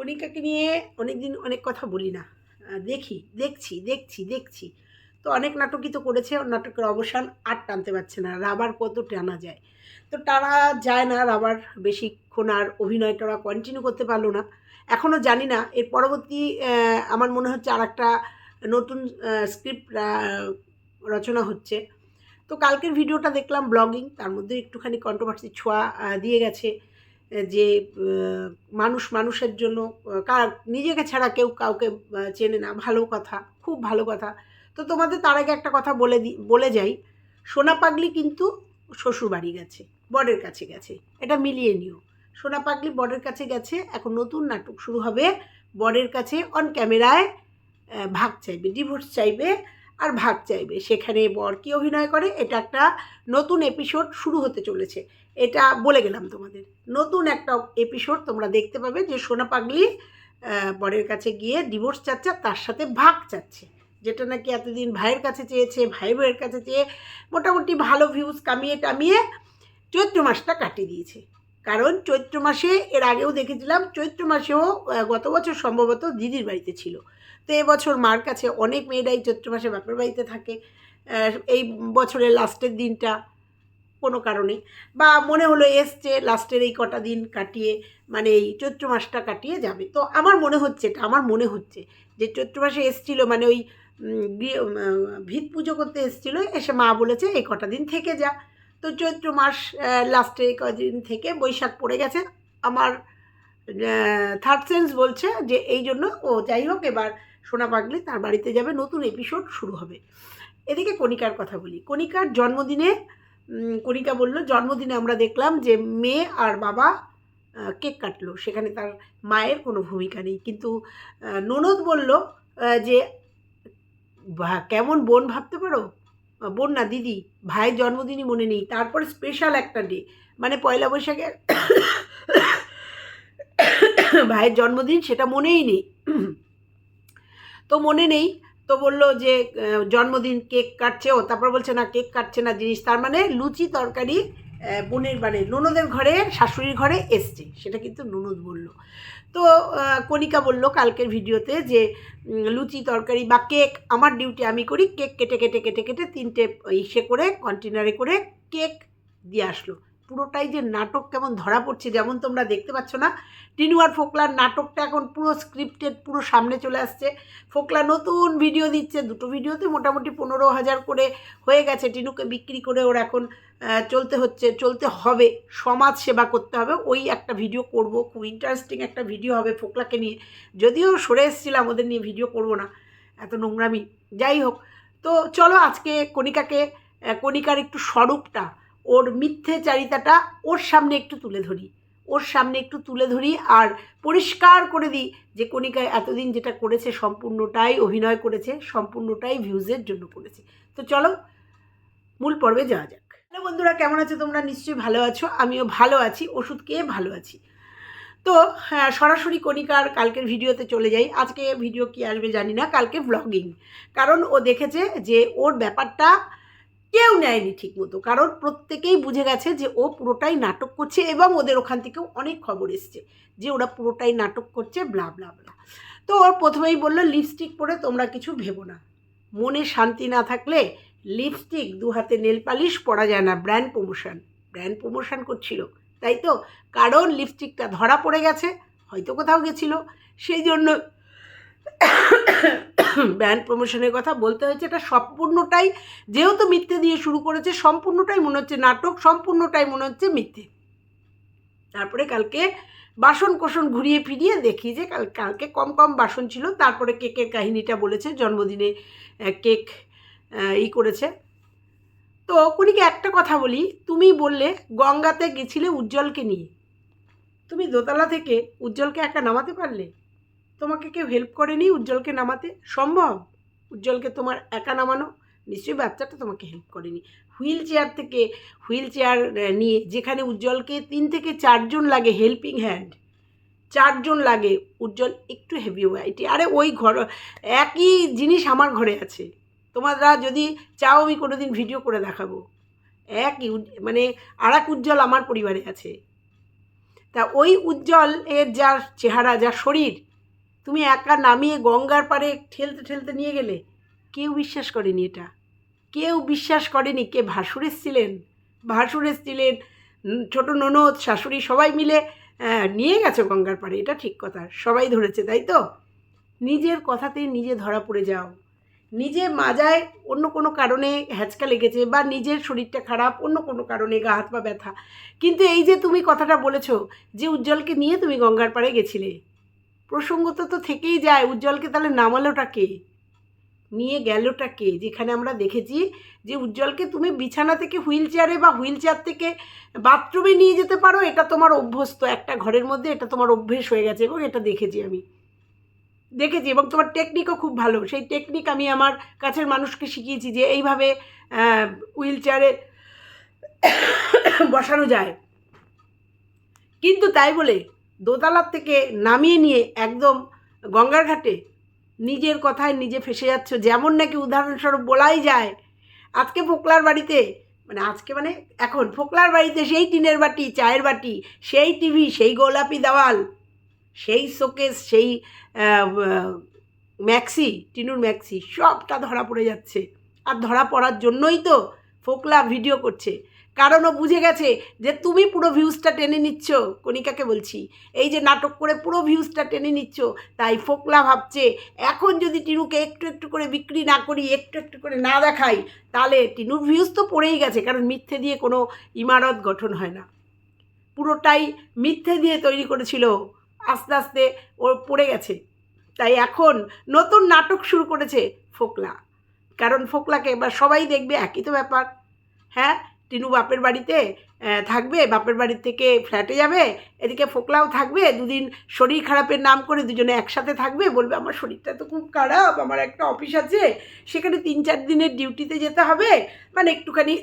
কণিকাকে নিয়ে অনেক দিন অনেক কথা বলি না। দেখি, দেখছি দেখছি দেখছি। তো অনেক নাটকই তো করেছে ওর নাটকের অবসান আর টানতে পারছে না, রাবার কত টানা যায়। তো টানা যায় না, রাবার বেশিক্ষণ আর অভিনয়টা ওরা কন্টিনিউ করতে পারল না। এখনও জানি না, এর পরবর্তী আমার মনে হচ্ছে আর একটা নতুন স্ক্রিপ্ট রচনা হচ্ছে। তো কালকের ভিডিওটা দেখলাম ব্লগিং তার মধ্যে একটুখানি কন্ট্রোভার্সি ছোঁয়া দিয়ে গেছে। যে মানুষ মানুষের জন্য কার, নিজেকে ছাড়া কেউ কাউকে চেনে না। ভালো কথা, খুব ভালো কথা। তো তোমাদের তার আগে একটা কথা বলে দি, বলে যাই। সোনা পাগলি কিন্তু শ্বশুরবাড়ি গেছে, বরের কাছে গেছে। এটা মিলিয়ে নিও। সোনা পাগলি বরের কাছে গেছে, এখন নতুন নাটক শুরু হবে। বরের কাছে অন ক্যামেরায় ভাগ চাইবে ডিভোর্স চাইবে। আর ভাগ চাইবে। সেখানে বর কি অভিনয় করে? এটা একটা নতুন এপিসোড শুরু হতে চলেছে। এটা বলে গেলাম তোমাদের। নতুন একটা এপিসোড তোমরা দেখতে পাবে যে সোনা পাগলি বরের কাছে গিয়ে ডিভোর্স চাচ্ছে তার সাথে ভাগ চাচ্ছে। যেটা নাকি এতদিন ভাইয়ের কাছে চেয়েছে, ভাই বউয়ের কাছে চেয়ে মোটামুটি ভালো ভিউজ কামিয়ে টামিয়ে চৈত্র মাসটা কাটিয়ে দিয়েছে। কারণ চৈত্র মাসে, এর আগেও দেখেছিলাম, চৈত্র মাসেও গত বছর সম্ভবত দিদির বাড়িতে ছিল। তো এবছর মার কাছে অনেক মেয়েরাই চৈত্র মাসে বাপের বাড়িতে থাকে এই বছরের লাস্টের দিনটা কোনো কারণে। বা মনে হলো এসছে লাস্টের এই কটা দিন কাটিয়ে মানে এই চৈত্র মাসটা কাটিয়ে যাবে। তো আমার মনে হচ্ছে এটা, আমার মনে হচ্ছে যে চৈত্র মাসে এসছিল মানে ওই ভিত পুজো করতে এসছিল, এসে মা বলেছে এই কটা দিন থেকে যা। তো চৈত্র মাস লাস্টে কদিন থেকে বৈশাখ পড়ে গেছে। আমার থার্ড সেন্স বলছে যে এই জন্য ও যাই হোক এবার সোনা পাগলে তার বাড়িতে যাবে, নতুন এপিসোড শুরু হবে। এদিকে কণিকার কথা বলি। কণিকার জন্মদিনে কণিকা বলল, জন্মদিনে আমরা দেখলাম যে মেয়ে আর বাবা কেক কাটলো। সেখানে তার মায়ের কোনো ভূমিকা নেই। কিন্তু ননদ বলল যে কেমন বোন ভাবতে পারো? বোন না, দিদি। ভাইয়ের জন্মদিনই মনে নেই। তারপরে স্পেশাল একটা ডে মানে পয়লা বৈশাখে ভাইয়ের জন্মদিন সেটা মনেই নেই। তো মনে নেই। তো বলল যে জন্মদিন কেক কাটছে ও তারপর বলছে, না, কেক কাটছে না জিনিস। তার মানে লুচি তরকারি বোনের মানে ননদের ঘরে, শাশুড়ির ঘরে এসছে। সেটা কিন্তু ননদ বলল। তো কণিকা বলল কালকের ভিডিওতে যে লুচি তরকারি বা কেক, আমার ডিউটি আমি করি। কেক কেটে কেটে কেটে কেটে তিনটে ইসে করে কন্টেনারে করে কেক দিয়ে আসলো। পুরোটাই যে নাটক কেমন ধরা পড়ছে, যেমন তোমরা দেখতে পাচ্ছ না, টিনু আর ফোকলার নাটকটা এখন পুরো স্ক্রিপ্টেড পুরো সামনে চলে আসছে। ফোকলা নতুন ভিডিও দিচ্ছে, দুটো ভিডিওতে মোটামুটি পনেরো হাজার করে হয়ে গেছে। টিনুকে বিক্রি করে ওর এখন চলতে হচ্ছে, চলতে হবে, সমাজ সেবা করতে হবে। ওই একটা ভিডিও করব, খুব ইন্টারেস্টিং একটা ভিডিও হবে ফোকলাকে নিয়ে। যদিও সরে এসেছিলাম, ওদের নিয়ে ভিডিও করব না, এত নোংরামি। যাই হোক, তো চলো আজকে কণিকাকে কণিকার একটু স্বরূপটা ওর মিথ্যেচারিতাটা ওর সামনে একটু তুলে ধরি। ওর সামনে একটু তুলে ধরি আর পরিষ্কার করে দিই যে কণিকা এতদিন যেটা করেছে সম্পূর্ণটাই অভিনয় করেছে, সম্পূর্ণটাই ভিউজের জন্য করেছে। তো চলো, মূল পর্বে যাওয়া যাক। হ্যালো বন্ধুরা, কেমন আছো তোমরা? নিশ্চয়ই ভালো আছো, আমিও ভালো আছি, ওষুধ খেয়ে ভালো আছি। তো হ্যাঁ সরাসরি কণিকার কালকের ভিডিওতে চলে যাই। আজকে ভিডিও কি আসবে জানি না, কালকে ব্লগিং কারণ ও দেখেছে যে ওর ব্যাপারটা কেউ নেয়নি ঠিক মতো কারণ প্রত্যেকেই বুঝে গেছে যে ও পুরোটাই নাটক করছে এবং ওদের ওখান থেকেও অনেক খবর এসছে যে ওরা পুরোটাই নাটক করছে ব্লা ব্লা ব্লা তো ওর প্রথমেই বলল লিপস্টিক পরে তোমরা কিছু ভেবো না। মনে শান্তি না থাকলে লিপস্টিক দু হাতে নেল পালিশ পরা যায় না ব্র্যান্ড প্রমোশন ব্র্যান্ড প্রমোশন করছিল, তাই তো? কারণ লিপস্টিকটা ধরা পড়ে গেছে, হয়তো কোথাও গেছিল। সেই জন্য ব্র্যান্ড প্রমোশনের কথা বলতে হয়েছে, এটা সম্পূর্ণটাই যেহেতু মিথ্যে দিয়ে শুরু করেছে, সম্পূর্ণটাই মনে হচ্ছে নাটক, সম্পূর্ণটাই মনে হচ্ছে মিথ্যে। তারপরে কালকে বাসন কোসন ঘুরিয়ে ফিরিয়ে দেখি যে কাল, কালকে কম কম বাসন ছিল, তারপরে কেকের কাহিনীটা বলেছে, জন্মদিনে কেক ই করেছে। তো কুনিকে একটা কথা বলি, তুমি বললে গঙ্গাতে গেছিলে উজ্জ্বলকে নিয়ে। তুমি দোতলা থেকে উজ্জ্বলকে একা নামাতে পারলে? তোমাকে কেউ হেল্প করেনি উজ্জ্বলকে নামাতে? সম্ভব? উজ্জ্বলকে তোমার একা নামানো? নিশ্চয়ই বাচ্চাটা তোমাকে হেল্প করেনি। হুইল চেয়ার থেকে হুইল চেয়ার নিয়ে যেখানে উজ্জ্বলকে তিন থেকে চারজন লাগে হেল্পিং হ্যান্ড চারজন লাগে, উজ্জ্বল একটু হেভি ওয়াইটি আরে ওই ঘর, একই জিনিস আমার ঘরে আছে। তোমরা যদি চাও আমি কোনো দিন ভিডিও করে দেখাবো। একই মানে আর এক উজ্জ্বল আমার পরিবারে আছে। তা ওই উজ্জ্বল এর যার চেহারা, যা শরীর তুমি একা নামিয়ে গঙ্গার পাড়ে ঠেলতে ঠেলতে নিয়ে গেলে? কেউ বিশ্বাস করেনি এটা। কেউ বিশ্বাস করেনি কে ভাসুর এসছিলেন ভাসুর এসছিলেন ছোট ননদ, শাশুড়ি সবাই মিলে নিয়ে গেছে গঙ্গার পাড়ে। এটা ঠিক কথা, সবাই ধরেছে, তাই তো? নিজের কথাতেই নিজে ধরা পড়ে যাও। নিজে মাজায় অন্য কোনো কারণে হ্যাচকা লেগেছে বা নিজের শরীরটা খারাপ, অন্য কোনো কারণে গা, হাত পা ব্যথা। কিন্তু এই যে তুমি কথাটা বলেছ, যে উজ্জ্বলকে নিয়ে তুমি গঙ্গার পাড়ে গেছিলে প্রসঙ্গত তো থেকেই যায়, উজ্জ্বলকে তাহলে নামালোটা কে? নিয়ে গেলটা কে? যেখানে আমরা দেখেছি যে উজ্জ্বলকে তুমি বিছানা থেকে হুইল চেয়ারে বা হুইল চেয়ার থেকে বাথরুমে নিয়ে যেতে পারো, এটা তোমার অভ্যস্ত। একটা ঘরের মধ্যে এটা তোমার অভ্যেস হয়ে গেছে এবং এটা দেখেছি আমি। দেখেছি এবং তোমার টেকনিকও খুব ভালো। সেই টেকনিক আমি আমার কাছের মানুষকে শিখিয়েছি যে এইভাবে হুইল চেয়ারে বসানো যায়। কিন্তু তাই বলে দোতলার থেকে নামিয়ে নিয়ে একদম গঙ্গার ঘাটে নিজের কথায় নিজে ফেসে যাচ্ছ, যেমন নাকি উদাহরণস্বরূপ বলাই যায়। আজকে ফোকলার বাড়িতে মানে আজকে মানে এখন, ফোকলার বাড়িতে সেই টিনের বাটি, চায়ের বাটি, সেই টিভি, সেই গোলাপি দেওয়াল, সেই শোকেস, সেই ম্যাক্সি, টিনুর ম্যাক্সি, সবটা ধরা পড়ে যাচ্ছে। আর ধরা পড়ার জন্যই তো ফোকলা ভিডিও করছে। কারণ ও বুঝে গেছে যে তুমি পুরো ভিউজটা টেনে নিচ্ছ, কণিকাকে বলছি। এই যে নাটক করে পুরো ভিউজটা টেনে নিচ্ছ, তাই ফোকলা ভাবছে, এখন যদি টিনুকে একটু একটু করে বিক্রি না করি, একটু একটু করে না দেখাই, তাহলে টিনুর ভিউজ তো পড়েই গেছে, কারণ মিথ্যে দিয়ে কোনো ইমারত গঠন হয় না। পুরোটাই মিথ্যে দিয়ে তৈরি করেছিল, আস্তে আস্তে ওর পড়ে গেছে। তাই এখন নতুন নাটক শুরু করেছে ফোকলা। কারণ ফোকলাকে এবার সবাই দেখবে, একই তো ব্যাপার। হ্যাঁ টিনু বাপের বাড়িতে থাকবে, বাপের বাড়ির থেকে ফ্ল্যাটে যাবে, এদিকে ফোকলাও থাকবে, দুদিন শরীর খারাপের নাম করে দুজনে একসাথে থাকবে, বলবে, আমার শরীরটা তো খুব খারাপ, আমার একটা অফিস আছে, সেখানে তিন চার দিনের ডিউটিতে যেতে হবে। মানে একটুখানি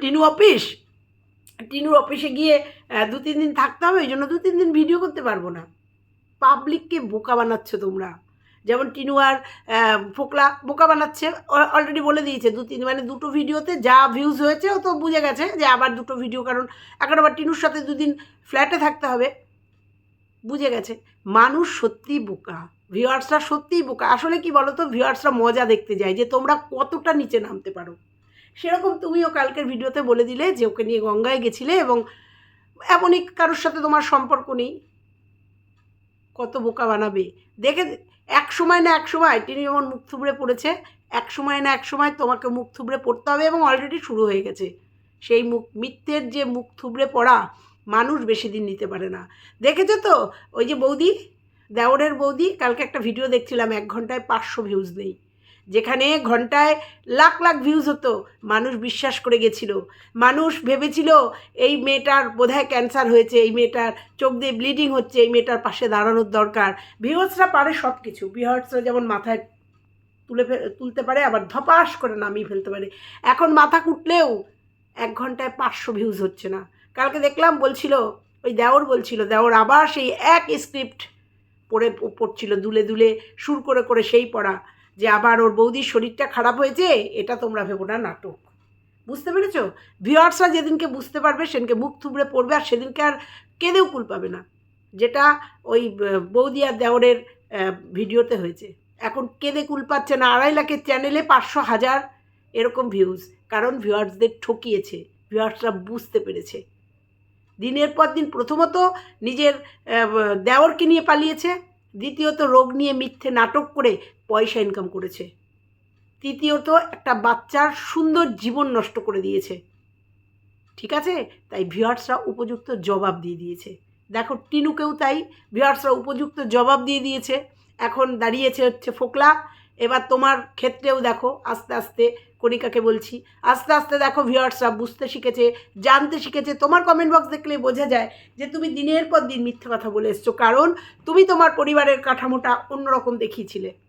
টিনু অফিস টিনুর অফিসে গিয়ে দু তিন দিন থাকতে হবে, ওই জন্য দু তিন দিন ভিডিও করতে পারব না। পাবলিককে বোকা বানাচ্ছ তোমরা। যেমন টিনু আর ফোকলা বোকা বানাচ্ছে অলরেডি বলে দিয়েছে, দু তিন মানে দুটো ভিডিওতে যা ভিউজ হয়েছে, ও তো বুঝে গেছে যে আবার দুটো ভিডিও কারণ এখন আবার টিনুর সাথে দুদিন ফ্ল্যাটে থাকতে হবে। বুঝে গেছে। মানুষ সত্যিই বোকা। ভিউয়ার্সরা সত্যিই বোকা। আসলে কি বলো তো ভিউয়ার্সরা মজা দেখতে যায়, যে তোমরা কতটা নিচে নামতে পারো। সেরকম তুমিও কালকের ভিডিওতে বলে দিলে যে ওকে নিয়ে গঙ্গায় গেছিলে এবং এমনই কারোর সাথে তোমার সম্পর্ক নেই। কত বোকা বানাবে। দেখে এক সময় না এক সময় তিনি যেমন মুখ থুবড়ে পড়েছে, এক সময় না এক সময় তোমাকে মুখ থুবড়ে পড়তে হবে এবং অলরেডি শুরু হয়ে গেছে। সেই মুখ, মিথ্যের যে মুখ থুবড়ে পড়া, মানুষ বেশি দিন নিতে পারে না। দেখেছ তো? ওই যে বৌদি, দেওরের বৌদি, কালকে একটা ভিডিও দেখছিলাম, এক ঘন্টায় পাঁচশো ভিউজ নেই। যেখানে ঘন্টায় লাখ লাখ ভিউজ হতো। মানুষ বিশ্বাস করে গেছিল। মানুষ ভেবেছিল, এই মেয়েটার বোধহয় ক্যান্সার হয়েছে, এই মেয়েটার চোখ দিয়ে ব্লিডিং হচ্ছে, এই মেয়েটার পাশে দাঁড়ানোর দরকার। ভিউয়ার্সরা পারে সব কিছু ভিউয়ার্সরা যেমন মাথায় তুলে তুলতে পারে, আবার ধপাস করে নামিয়ে ফেলতে পারে। এখন মাথা কুটলেও এক ঘন্টায় পাঁচশো ভিউজ হচ্ছে না। কালকে দেখলাম বলছিল, ওই দেওর বলছিল, দেওর আবার সেই এক স্ক্রিপ্ট পড়ে, পড়ছিল, দুলে দুলে, সুর করে করে সেই পড়া। যে আবার ওর বৌদির শরীরটা খারাপ হয়েছে, এটা তোমরা ভেবো না, নাটক। বুঝতে পেরেছ? ভিওয়ার্সরা যেদিনকে বুঝতে পারবে, সেদিনকে মুখ থুবড়ে পড়বে, আর সেদিনকে আর কেঁদেও কুল পাবে না। যেটা ওই বৌদি আর দেওরের ভিডিওতে হয়েছে। এখন কেঁদে কুল পাচ্ছে না, আড়াই লাখের চ্যানেলে পাঁচশো হাজার এরকম ভিউজ, কারণ ভিউয়ার্সদের ঠকিয়েছে, ভিউয়ার্সরা বুঝতে পেরেছে। দিনের পর দিন প্রথমত নিজের দেওরকে নিয়ে পালিয়েছে, দ্বিতীয়ত রোগ নিয়ে মিথ্যে নাটক করে পয়সা ইনকাম করেছে। তৃতীয়ত, একটা বাচ্চার সুন্দর জীবন নষ্ট করে দিয়েছে। ঠিক আছে? তাই ভিউয়ার্সরা উপযুক্ত জবাব দিয়ে দিয়েছে। দেখো, টিনুকেও তাই ভিউয়ার্সরা উপযুক্ত জবাব দিয়ে দিয়েছে। এখন দাঁড়িয়েছে হচ্ছে ফোকলা। এবার তোমার ক্ষেত্রেও দেখো, আস্তে আস্তে কণিকাকে বলছি, আস্তে আস্তে দেখো ভিউয়ার্সরা বুঝতে শিখেছে, জানতে শিখেছে। তোমার কমেন্ট বক্স দেখলে বোঝা যায় যে তুমি দিনের পর দিন মিথ্যে কথা বলে এসছো। কারণ তুমি তোমার পরিবারের কাঠামোটা অন্যরকম দেখিয়েছিলে।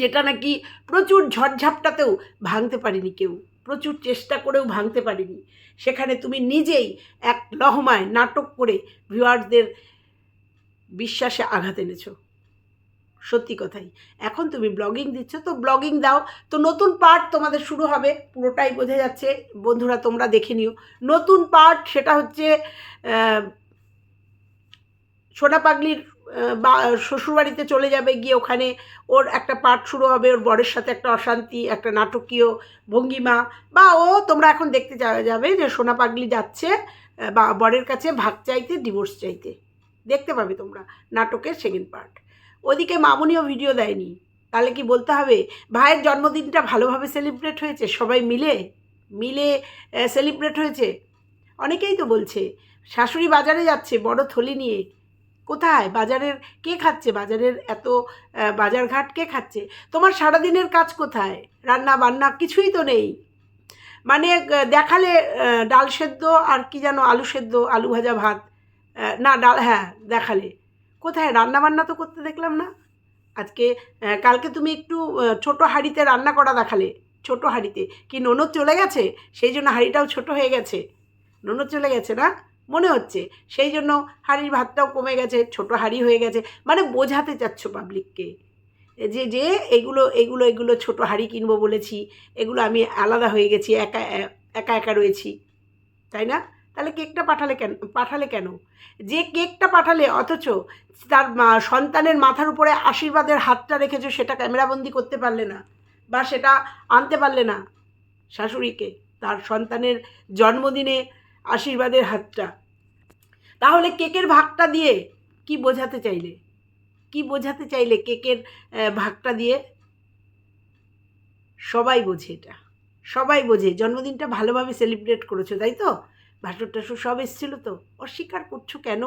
যেটা নাকি প্রচুর ঝড়ঝাপটাতেও ভাঙতে পারিনি কেউ, প্রচুর চেষ্টা করেও ভাঙতে পারিনি। সেখানে তুমি নিজেই এক লহমায় নাটক করে ভিউয়ার্সদের বিশ্বাসে আঘাত এনেছো। সত্যি কথাই। এখন তুমি ব্লগিং দিচ্ছ, তো ব্লগিং দাও। তো নতুন পার্ট তোমাদের শুরু হবে, পুরোটাই বোঝা যাচ্ছে। বন্ধুরা তোমরা দেখে নিও। নতুন পার্ট সেটা হচ্ছে সোনা পাগলির শ্বশুরবাড়িতে চলে যাবে, গিয়ে ওখানে ওর একটা পার্ট শুরু হবে, ওর বরের সাথে একটা অশান্তি, একটা নাটকীয় ভঙ্গিমা, বা ও তোমরা এখন দেখতে যাবে যে সোনা পাগলি যাচ্ছে বা বরের কাছে ভাগ চাইতে ডিভোর্স চাইতে। দেখতে পাবে তোমরা নাটকের সেকেন্ড পার্ট ওদিকে মামুনিও ভিডিও দেয়নি। তাহলে কি বলতে হবে? ভাইয়ের জন্মদিনটা ভালোভাবে সেলিব্রেট হয়েছে? সবাই মিলে? মিলে সেলিব্রেট হয়েছে? অনেকেই তো বলছে। শাশুড়ি বাজারে যাচ্ছে, বড় থলি নিয়ে। কোথায়? বাজারের কে খাচ্ছে? বাজারের এত আহ, বাজারঘাট কে খাচ্ছে? তোমার সারাদিনের কাজ কোথায়? রান্না বান্না কিছুই তো নেই। মানে দেখালে ডাল সেদ্ধ আর কি যেন আলু সেদ্ধ আলু ভাজা ভাত না ডাল হ্যাঁ দেখালে। কোথায়? রান্না বান্না তো করতে দেখলাম না। আজকে কালকে তুমি একটু ছোট হাঁড়িতে রান্না করা দেখালে। ছোট হাঁড়িতে। কি ননদ চলে গেছে? সেই জন্য হাঁড়িটাও ছোট হয়ে গেছে। ননদ চলে গেছে না? মনে হচ্ছে। সেই জন্য হাঁড়ির ভাতটাও কমে গেছে, ছোট হাঁড়ি হয়ে গেছে। মানে বোঝাতে চাচ্ছ পাবলিককে যে যে এগুলো এগুলো এগুলো ছোট হাঁড়ি কিনবো বলেছি, এগুলো আমি আলাদা হয়ে গেছি, একা একা একা রয়েছি। তাই না? তাহলে কেকটা পাঠালে কেন পাঠালে কেন? যে কেকটা পাঠালে, অথচ তার সন্তানের মাথার উপরে আশীর্বাদের হাতটা রেখেছো, সেটা ক্যামেরাবন্দি করতে পারলে না, বা সেটা আনতে পারলে না। শাশুড়িকে, তার সন্তানের জন্মদিনে আশীর্বাদের হাতটা। তাহলে কেকের ভাগটা দিয়ে কি বোঝাতে চাইলে? কি বোঝাতে চাইলে কেকের ভাগটা দিয়ে? সবাই বোঝে এটা। সবাই বোঝে। জন্মদিনটা ভালোভাবে সেলিব্রেট করেছ, তাই তো? ভাসুর টাসুর সব এসেছিল তো? অস্বীকার করছ কেন?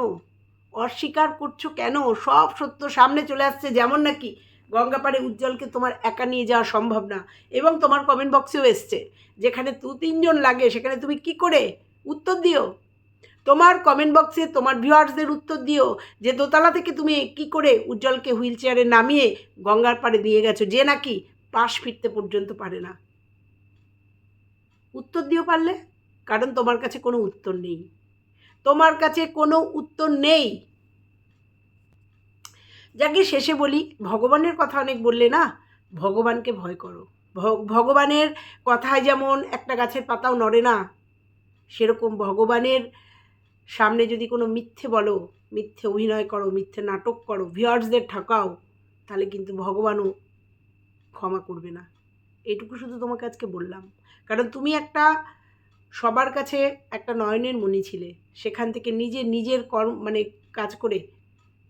অস্বীকার করছ কেন? সব সত্য সামনে চলে আসছে, যেমন নাকি গঙ্গাপাড়ে উজ্জ্বলকে তোমার একা নিয়ে যাওয়া সম্ভব না। এবং তোমার কমেন্ট বক্সেও এসছে, যেখানে দু তিনজন লাগে, সেখানে তুমি কি করে উত্তর দিও। তোমার কমেন্ট বক্সে তোমার ভিউয়ার্সদের উত্তর দিও যে দোতলা থেকে তুমি কি করে উজ্জ্বলকে হুইল চেয়ারে নামিয়ে গঙ্গার পাড়ে নিয়ে গেছো, যে নাকি পাশ ফিরতে পর্যন্ত পারে না। উত্তর দিও পারলে, কারণ তোমার কাছে কোনো উত্তর নেই। তোমার কাছে কোনো উত্তর নেই। যাকে শেষে বলি, ভগবানের কথা অনেক বললে না, ভগবানকে ভয় করো। ভগবানের কথায় যেমন একটা গাছের পাতাও নড়ে না সেরকম ভগবানের সামনে যদি কোনো মিথ্যে বলো, মিথ্যে অভিনয় করো, মিথ্যে নাটক করো ভিওয়ার্সদের ঠকাও, তাহলে কিন্তু ভগবানও ক্ষমা করবে না। এটুকু শুধু তোমাকে আজকে বললাম। কারণ তুমি একটা, সবার কাছে একটা নয়নের মনি ছিলে। সেখান থেকে নিজে, নিজের কর্ম মানে কাজ করে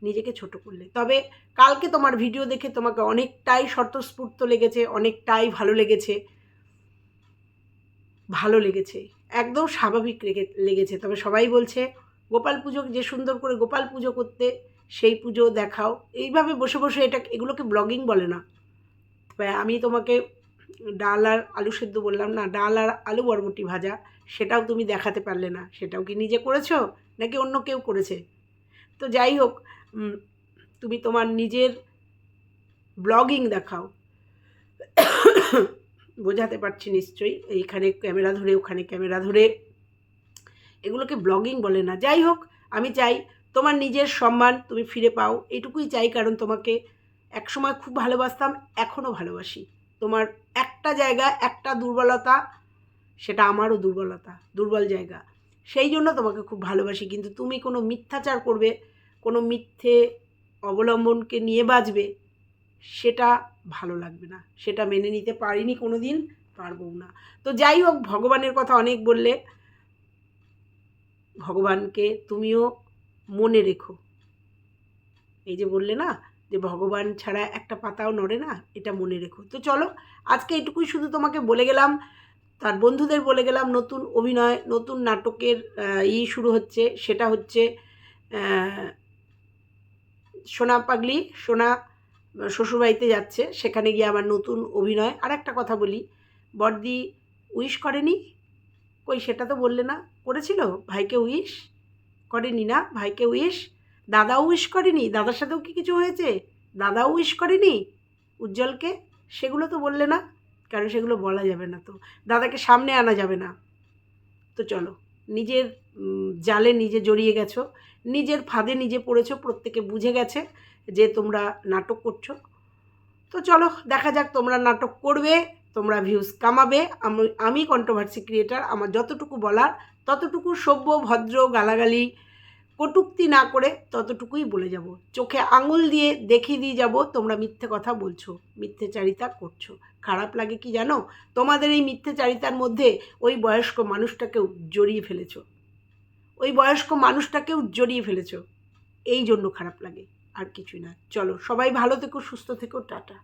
নিজেকে ছোট করলে। তবে কালকে তোমার ভিডিও দেখে তোমাকে অনেকটাই স্বতঃস্ফূর্ত লেগেছে, অনেকটাই ভালো লেগেছে। ভালো লেগেছে। একদম স্বাভাবিক লেগে লেগেছে। তবে সবাই বলছে, গোপাল পুজো, যে সুন্দর করে গোপাল পুজো করতে, সেই পুজো দেখাও। এইভাবে বসে বসে এটা, এগুলোকে ব্লগিং বলে না। তবে আমি তোমাকে ডাল আর আলু সেদ্ধ বললাম না, ডাল আর আলু বরবটি ভাজা, সেটাও তুমি দেখাতে পারলে না। সেটাও কি নিজে করেছ, নাকি অন্য কেউ করেছে? তো যাই হোক তুমি তোমার নিজের ব্লগিং দেখাও। বোঝাতে পারছি নিশ্চয়ই। এইখানে ক্যামেরা ধরে, ওখানে ক্যামেরা ধরে। এগুলোকে ব্লগিং বলে না। যাই হোক, আমি চাই তোমার নিজের সম্মান তুমি ফিরে পাও। এটুকুই চাই, কারণ তোমাকে একসময় খুব ভালোবাসতাম, এখনও ভালোবাসি। তোমার একটা জায়গা, একটা দুর্বলতা, সেটা আমারও দুর্বলতা, দুর্বল জায়গা। সেই জন্য তোমাকে খুব ভালোবাসি। কিন্তু তুমি কোনো মিথ্যাচার করবে, কোনো মিথ্যে অবলম্বনকে নিয়ে বাঁচবে সেটা ভালো লাগবে না। সেটা মেনে নিতে পারিনি কোনো দিন পারবও না। তো যাই হোক, ভগবানের কথা অনেক বললে। ভগবানকে তুমিও মনে রেখো। এই যে বললে না, যে ভগবান ছাড়া একটা পাতাও নড়ে না, এটা মনে রেখো। তো চলো, আজকে এটুকুই শুধু তোমাকে বলে গেলাম। তার বন্ধুদের বলে গেলাম, নতুন অভিনয়, নতুন নাটকের ই শুরু হচ্ছে। সেটা হচ্ছে সোনা পাগলি, সোনা শ্বশুরবাড়িতে যাচ্ছে, সেখানে গিয়ে আমার নতুন অভিনয়। আর একটা কথা বলি, বড়দি উইশ করেনি? কই, সেটা তো বললে না। করেছিল? ভাইকে উইশ করেনি না? ভাইকে উইশ দাদাও উইশ করেনি? দাদার সাথেও কি কিছু হয়েছে? দাদাও উইশ করেনি? উজ্জ্বলকে? সেগুলো তো বললে না। কারণ সেগুলো বলা যাবে না তো? দাদাকে সামনে আনা যাবে না। তো চলো, নিজের জালে নিজে জড়িয়ে গেছো। নিজের ফাঁদে নিজে পড়েছো, প্রত্যেকে বুঝে গেছে। যে তোমরা নাটক করছ। তো চলো, দেখা যাক তোমরা নাটক করবে, তোমরা ভিউজ কামাবে। আমি আমি কন্ট্রোভার্সি ক্রিয়েটার আমার যতটুকু বলার, ততটুকু সভ্য, ভদ্র, গালাগালি, কটুক্তি না করে ততটুকুই বলে যাব। চোখে আঙুল দিয়ে দেখিয়ে দিয়ে যাব তোমরা মিথ্যে কথা বলছো, মিথ্যেচারিতা করছ। খারাপ লাগে কি জানো? তোমাদের এই মিথ্যেচারিতার মধ্যে ওই বয়স্ক মানুষটাকেও জড়িয়ে ফেলেছো। ওই বয়স্ক মানুষটাকেও জড়িয়ে ফেলেছো। এই জন্য খারাপ লাগে। আর কিছুই না। চলো সবাই ভালো থেকো সুস্থ থেকো টাটা।